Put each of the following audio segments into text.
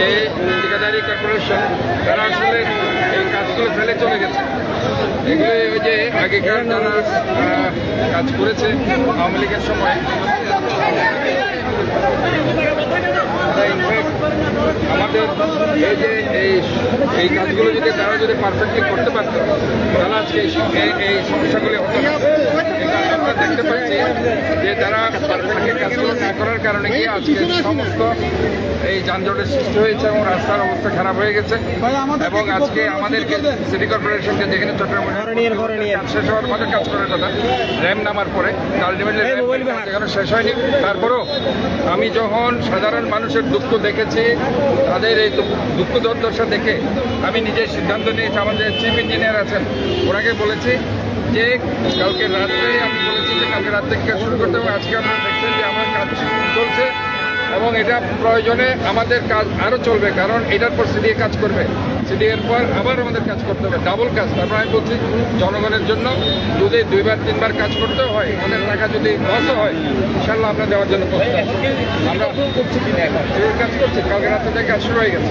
যে ঠিকাদারি কর্পোরেশন তারা আসলে এই কাজগুলো ফেলে চলে গেছে। এগুলো ওই যে আগেকার আহ, কাজ করেছে আওয়ামী লীগের সময়। তারা আমাদের এই যে এই এই কাজগুলো যদি তারা যদি পারফেক্টলি করতে পারত তাহলে আজকে এই সমস্যাগুলি হতো আমরা দেখতে পাচ্ছি যে তারা পারফেক্টলি কাজগুলো না করার কারণে কি আজকে সমস্ত এই যানজটের সৃষ্টি হয়েছে এবং রাস্তার অবস্থা খারাপ হয়ে গেছে। এবং আজকে আমাদেরকে সিটি কর্পোরেশনকে যেখানে চট্টগ্রাম কাজ শেষ হওয়ার পরে কাজ করার কথা র্যাম নামার পরে আলটিমেটলি এখনও শেষ হয়নি। তারপরেও আমি যখন সাধারণ মানুষের দুঃখ দেখেছি তাদের এই দুঃখ দুর্দশা দেখে আমি নিজের সিদ্ধান্ত নিয়েছি আমাদের চিফ ইঞ্জিনিয়ার আছেন ওনাকে বলেছি যে কালকে রাত্রে, আমি বলেছি যে কালকে রাত থেকে শুরু করতে হবে। আজকে আপনারা দেখছেন যে আমার কাজ চলছে এবং এটা প্রয়োজনে আমাদের কাজ আরও চলবে, কারণ এটার পর সিডিএ কাজ করবে। সিডিএর পর আবার আমাদের কাজ করতে হবে, ডাবল কাজ। তারপর আমি বলছি, জনগণের জন্য যদি দুইবার, তিনবার কাজ করতে হয়, আমাদের টাকা যদি লসও হয় ইনশাল্লাহ আমরা দেওয়ার জন্য আমরা করছি এখন? কাজ করছি, কালকে রাত্রে থেকে কাজ শুরু হয়ে গেছে।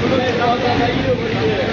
この枝技がいいよこれ。